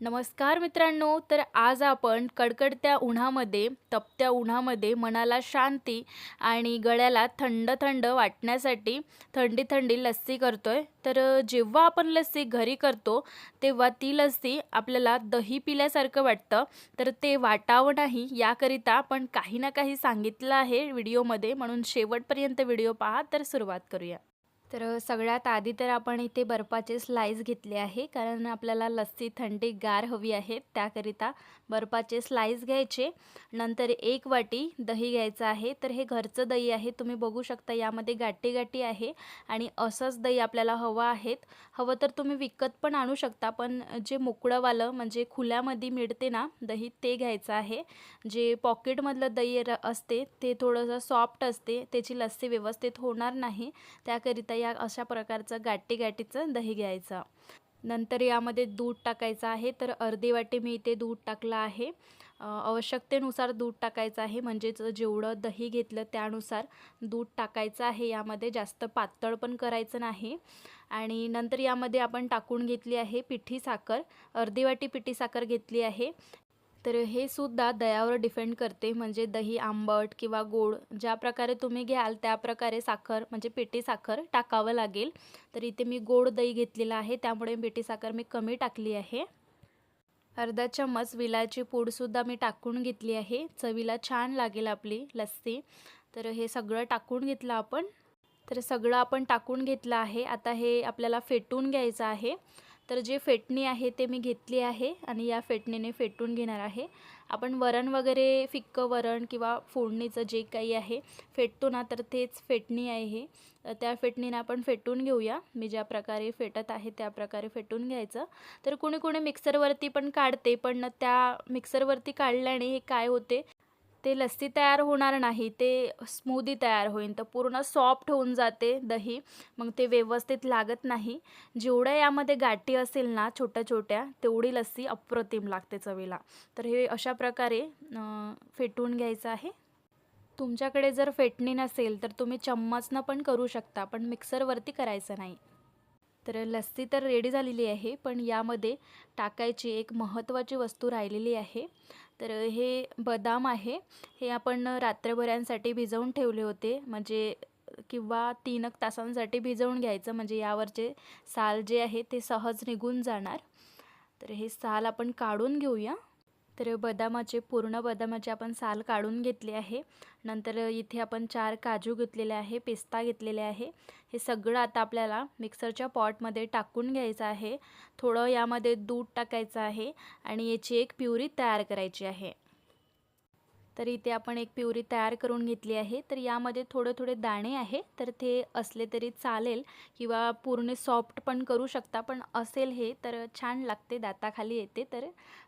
नमस्कार मित्रांनो तर आज आपण कडकडत्या उन्हामध्ये तपत्या उन्हामध्ये मनाला शांती आणि गळ्याला थंड थंड वाटण्यासाठी थंडी थंडी लस्सी करतो आहे तर जेव्हा आपण लस्सी घरी करतो तेव्हा ती लस्सी आपल्याला दही पिल्यासारखं वाटतं. तर ते वाटावं नाही याकरिता आपण काही ना काही सांगितलं आहे व्हिडिओमध्ये. म्हणून शेवटपर्यंत व्हिडिओ पहा तर सुरुवात करूया. तर सगळ्यात आधी तर आपण इथे बर्फाचे स्लाईस घेतले आहे कारण आपल्याला लस्सी थंडी गार हवी आहे त्याकरिता बर्फाचे स्लाईस घ्यायचे. नंतर एक वाटी दही घ्यायचं आहे तर हे घरचं दही आहे तुम्ही बघू शकता यामध्ये गाठी गाठी आहे आणि असंच दही आपल्याला हवं आहेत. हवं तर तुम्ही विकत पण आणू शकता पण जे मोकळंवालं म्हणजे खुल्यामध्ये मिळते ना दही ते घ्यायचं आहे. जे पॉकेटमधलं दही असते ते थोडंसं सॉफ्ट असते त्याची लस्सी व्यवस्थित होणार नाही त्याकरिता या अशा प्रकारचं गाठी गाठीचं दही घ्यायचं. नंतर यामध्ये दूध टाकायचं आहे तर अर्धी वाटी मी इथे दूध टाकलं आहे. आवश्यकतेनुसार दूध टाकायचं आहे म्हणजेच जेवढं दही घेतलं त्यानुसार दूध टाकायचं आहे. यामध्ये जास्त पातळ पण करायचं नाही. आणि नंतर यामध्ये आपण टाकून घेतली आहे पिठी साखर अर्धी वाटी पिठी साखर घेतली आहे. तर हे सुद्धा दह्यावर डिपेंड करते म्हणजे दही आंबट किंवा गोड ज्या प्रकारे तुम्ही घ्याल त्या प्रकारे साखर म्हणजे पेटी साखर टाकावं लागेल. तर इथे मी गोड दही घेतलेलं आहे त्यामुळे पेटी साखर मी कमी टाकली आहे. अर्धा चम्मच विलाची पूडसुद्धा मी टाकून घेतली आहे. चवीला छान लागेल आपली लस्सी. तर हे सगळं टाकून घेतलं आपण. तर सगळं आपण टाकून घेतलं आहे. आता हे आपल्याला फेटून घ्यायचं आहे. तर जे फेटणी आहे ते मी घेतली आहे आणि या फेटणीने फेटून घेणार आहे. आपण वरण वगैरे फिक्कं वरण किंवा फोडणीचं जे काही आहे फेटतो ना तर तेच फेटणी आहे. त्या फेटणीने आपण फेटून घेऊया. मी ज्या प्रकारे फेटत आहे त्या प्रकारे फेटून घ्यायचं. तर कोणी कोणी मिक्सरवरती पण काढते पण त्या मिक्सरवरती काढल्याने हे काय होते? ते लस्सी तयार होणार नाही ते स्मूदी तयार होईल. तर पूर्ण सॉफ्ट होऊन जाते दही. मग ते व्यवस्थित लागत नाही. जेवढ्या यामध्ये गाठी असेल ना छोट्या छोट्या तेवढी लस्सी अप्रतिम लागते चवीला. तर हे अशा प्रकारे फेटून घ्यायचं आहे. तुमच्याकडे जर फेटणी नसेल तर तुम्ही चम्मचनं पण करू शकता पण मिक्सरवरती करायचं नाही. तर लस्सी तर रेडी झालेली आहे पण यामध्ये टाकायची एक महत्त्वाची वस्तू राहिलेली आहे. तर हे बदाम आहे. हे आपण रात्रभऱ्यांसाठी भिजवून ठेवले होते. म्हणजे किंवा तीन एक तासांसाठी भिजवून घ्यायचं. म्हणजे यावरचे साल जे आहे ते सहज निघून जाणार. तर हे साल आपण काढून घेऊया. तर बदामाचे पूर्ण बदामाचे आपण साल काढून घेतले आहे. नंतर इथे आपण चार काजू घेतलेले आहे पिस्ता घेतलेले आहे. हे सगळं आता आपल्याला मिक्सरच्या पॉटमध्ये टाकून घ्यायचं आहे. थोडं यामध्ये दूध टाकायचं आहे आणि याची एक प्युरी तयार करायची आहे. तर इथे आपण एक प्युरी तयार करून घेतली आहे. तर यामध्ये थोडे थोडे दाणे आहे. तर ते असले तरी चालेल किंवा पूर्ण सॉफ्ट पण करू शकता पण असेल हे तर छान लागते दाताखाली येते तर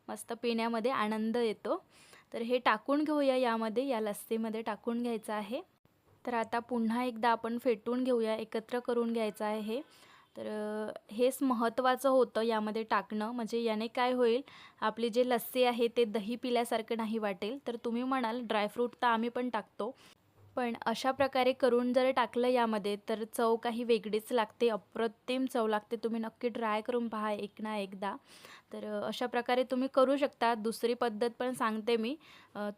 मस्त पिण्यामध्ये आनंद येतो. तर हे टाकून घेऊया यामध्ये या लस्सीमध्ये टाकून घ्यायचं आहे. तर आता पुन्हा एकदा आपण फेटून घेऊया एकत्र करून घ्यायचं आहे. हे तर हेच महत्त्वाचं होतं यामध्ये टाकणं. म्हणजे याने काय होईल आपली जे लस्सी आहे ते दही पिल्यासारखं नाही वाटेल. तर तुम्ही म्हणाल ड्रायफ्रूट तर आम्ही पण टाकतो. पण अशा प्रकारे करून जर टाकलं यामध्ये तर चव काही वेगळीच लागते. अप्रतिम चव लागते. तुम्ही नक्की ट्राय करून पहा एक ना एकदा. तर अशा प्रकारे तुम्ही करू शकता. दुसरी पद्धत पण सांगते मी.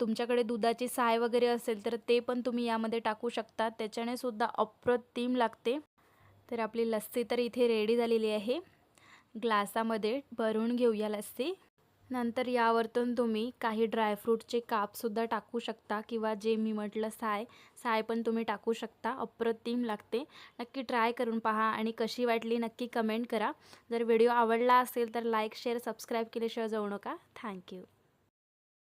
तुमच्याकडे दुधाची साय वगैरे असेल तर ते पण तुम्ही यामध्ये टाकू शकता. त्याच्याने सुद्धा अप्रतिम लागते. तर आपली लस्सी तर इथे रेडी झालेली आहे. ग्लासामध्ये भरून घेऊया लस्सी. नंतर यावरतून तुम्ही काही ड्रायफ्रूटचे कापसुद्धा टाकू शकता किंवा जे मी म्हटलं साय साय पण तुम्ही टाकू शकता. अप्रतिम लागते. नक्की ट्राय करून पहा आणि कशी वाटली नक्की कमेंट करा. जर व्हिडिओ आवडला असेल तर लाईक शेअर सबस्क्राईब केल्याशिवाय जाऊ नका. थँक्यू